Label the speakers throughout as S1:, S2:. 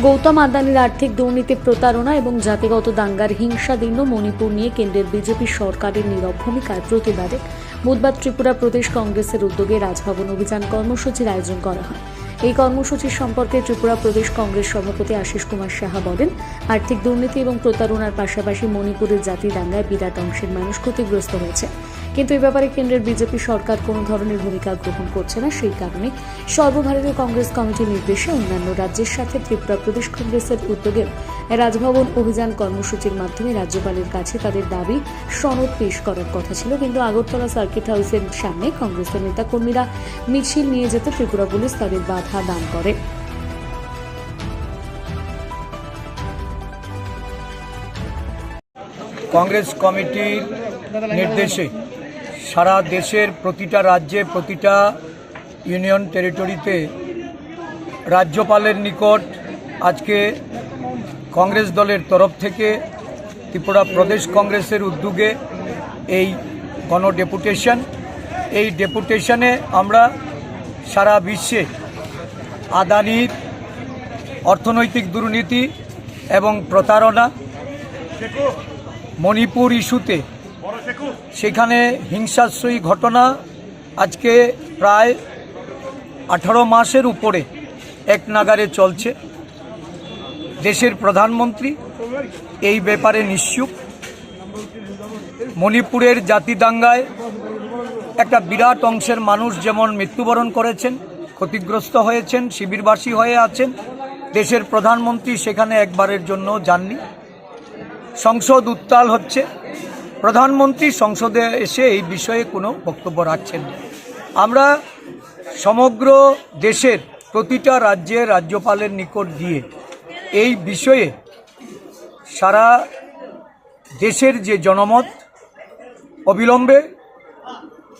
S1: গৌতম আদানির আর্থিক দুর্নীতি প্রতারণা এবং জাতিগত দাঙ্গার হিংসাদীর্ণ মণিপুর নিয়ে কেন্দ্রের বিজেপি সরকারের নীরব ভূমিকার প্রতিবাদে। বুধবার ত্রিপুরা প্রদেশ কংগ্রেসের উদ্যোগে রাজভবন অভিযান কর্মসূচির আয়োজন করা হয়। এই কর্মসূচির সম্পর্কে ত্রিপুরা প্রদেশ কংগ্রেস সভাপতি আশিস কুমার সাহা বলেন, আর্থিক দুর্নীতি এবং প্রতারণার পাশাপাশি মণিপুরের জাতি দাঙ্গায় বিরাট অংশের মানুষ ক্ষতিগ্রস্ত হয়েছে। কিন্তু এ ব্যাপারে কেন্দ্রের বিজেপি সরকার কোনো ধরনের ভূমিকা গ্রহণ করছে না, সেই কারণে সর্বভারতীয় কংগ্রেস কমিটির নির্দেশে অন্যান্য রাজ্যের সাথে ত্রিপুরা প্রদেশ কংগ্রেসের উদ্যোগে রাজভবন অভিযান কর্মসূচির মাধ্যমে রাজ্যপালের কাছে তাদের দাবি সনদ পেশ করার কথা ছিল। কিন্তু আগরতলা সার্কিট হাউসের সামনে কংগ্রেসের নেতাকর্মীরা মিছিল নিয়ে যেতে ত্রিপুরা পুলিশ তাদের বাধা দান করে।
S2: কংগ্রেস কমিটির নির্দেশে সারা দেশের প্রতিটা রাজ্যে, প্রতিটা ইউনিয়ন টেরিটরিতে রাজ্যপালের নিকট আজকে কংগ্রেস দলের তরফ থেকে ত্রিপুরা প্রদেশ কংগ্রেসের উদ্যোগে এই গণ ডেপুটেশন এই ডেপুটেশনে আমরা সারা বিশ্বে আদানির অর্থনৈতিক দুর্নীতি এবং প্রতারণা মণিপুর ইস্যুতে সেখানে হিংসাশ্রয়ী ঘটনা আজকে প্রায় আঠারো মাসের উপরে এক নাগারে চলছে। দেশের প্রধানমন্ত্রী এই ব্যাপারে নিশ্চুপ। মণিপুরের জাতি দাঙ্গায় একটা বিরাট অংশের মানুষ যেমন মৃত্যুবরণ করেছেন, ক্ষতিগ্রস্ত হয়েছেন, শিবিরবাসী হয়ে আছেন, দেশের প্রধানমন্ত্রী সেখানে একবারের জন্য যাননি। সংসদ উত্তাল হচ্ছে। প্রধানমন্ত্রী সংসদে এসে এই বিষয়ে কোনো বক্তব্য রাখছেন আমরা সমগ্র দেশের প্রতিটা রাজ্যের রাজ্যপালের নিকট দিয়ে এই বিষয়ে সারা দেশের যে জনমত অবিলম্বে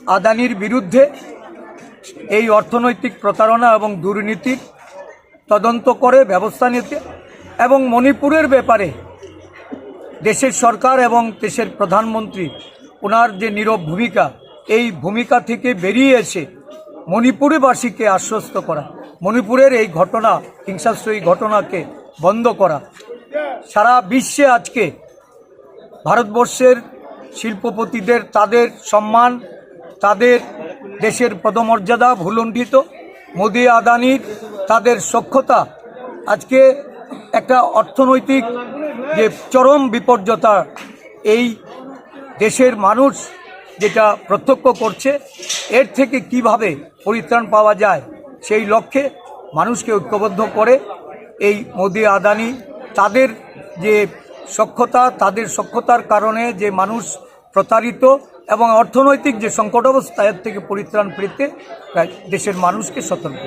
S2: আদানির বিরুদ্ধে এই অর্থনৈতিক প্রতারণা এবং দুর্নীতির তদন্ত করে ব্যবস্থা নিতে এবং মণিপুরের ব্যাপারে দেশের সরকার এবং দেশের প্রধানমন্ত্রী ওনার যে নীরব ভূমিকা, এই ভূমিকা থেকে বেরিয়ে এসে মণিপুরবাসীকে আশ্বস্ত করা, মণিপুরের এই ঘটনা হিংসাশ্রয়ী ঘটনাকে বন্ধ করা। সারা বিশ্বে আজকে ভারতবর্ষের শিল্পপতিদের তাদের সম্মান, তাদের দেশের পদমর্যাদা ভুলণ্ঠিত। মোদি, আদানির তাদের সক্ষতা আজকে একটা অর্থনৈতিক যে চরম বিপর্যতা এই দেশের মানুষ যেটা প্রত্যক্ষ করছে, এর থেকে কীভাবে পরিত্রাণ পাওয়া যায় সেই লক্ষ্যে মানুষকে ঐক্যবদ্ধ করে এই মোদি আদানি তাদের যে সক্ষতা, তাদের সক্ষতার কারণে যে মানুষ প্রতারিত এবং অর্থনৈতিক যে সংকট অবস্থা, এর থেকে পরিত্রাণ পেতে দেশের মানুষকে সতর্ক।